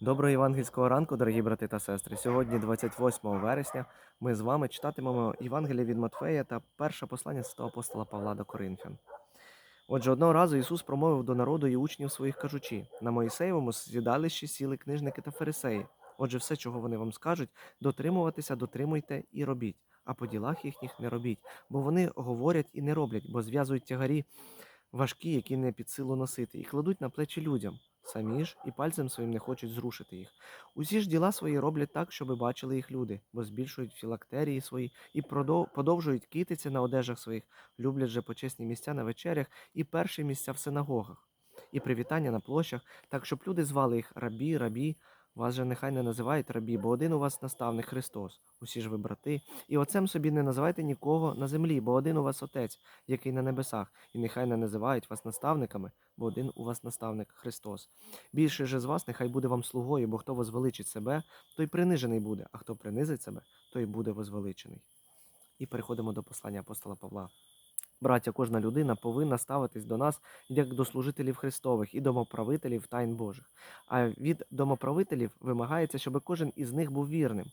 Доброго євангельського ранку, дорогі брати та сестри. Сьогодні, 28 вересня, ми з вами читатимемо Євангелія від Матфея та перше послання святого апостола Павла до Коринфян. Отже, одного разу Ісус промовив до народу і учнів своїх кажучи: на Моїсеєвому сідалищі сіли книжники та фарисеї. Отже, все, чого вони вам скажуть, дотримуватися, дотримуйте і робіть, а по ділах їхніх не робіть, бо вони говорять і не роблять, бо зв'язують тягарі важкі, які не під силу носити, і кладуть на плечі людям. Самі ж і пальцем своїм не хочуть зрушити їх. Усі ж діла свої роблять так, щоби бачили їх люди, бо збільшують філактерії свої і подовжують китиці на одежах своїх, люблять же почесні місця на вечерях і перші місця в синагогах, і привітання на площах, так щоб люди звали їх рабі, рабі. Вас же нехай не називають рабі, бо один у вас наставник Христос. Усі ж ви брати, і отцем собі не називайте нікого на землі, бо один у вас отець, який на небесах, і нехай не називають вас наставниками, бо один у вас наставник Христос. Більше же з вас нехай буде вам слугою, бо хто возвеличить себе, той принижений буде, а хто принизить себе, той буде возвеличений. І переходимо до послання апостола Павла. Браття, кожна людина повинна ставитись до нас як до служителів Христових і домоправителів тайн Божих. А від домоправителів вимагається, щоб кожен із них був вірним.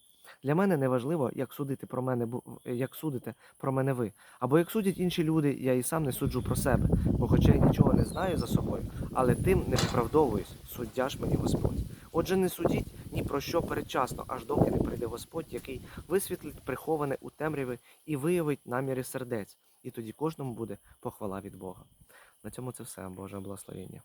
Для мене не важливо, як судити про мене як судите про мене ви. Або як судять інші люди, я і сам не суджу про себе, бо хоча я нічого не знаю за собою, але тим не виправдовуюсь, суддя ж мені Господь. Отже, не судіть ні про що передчасно, аж доки не прийде Господь, який висвітлить приховане у темряві і виявить наміри сердець, і тоді кожному буде похвала від Бога. На цьому це все, Боже благословення.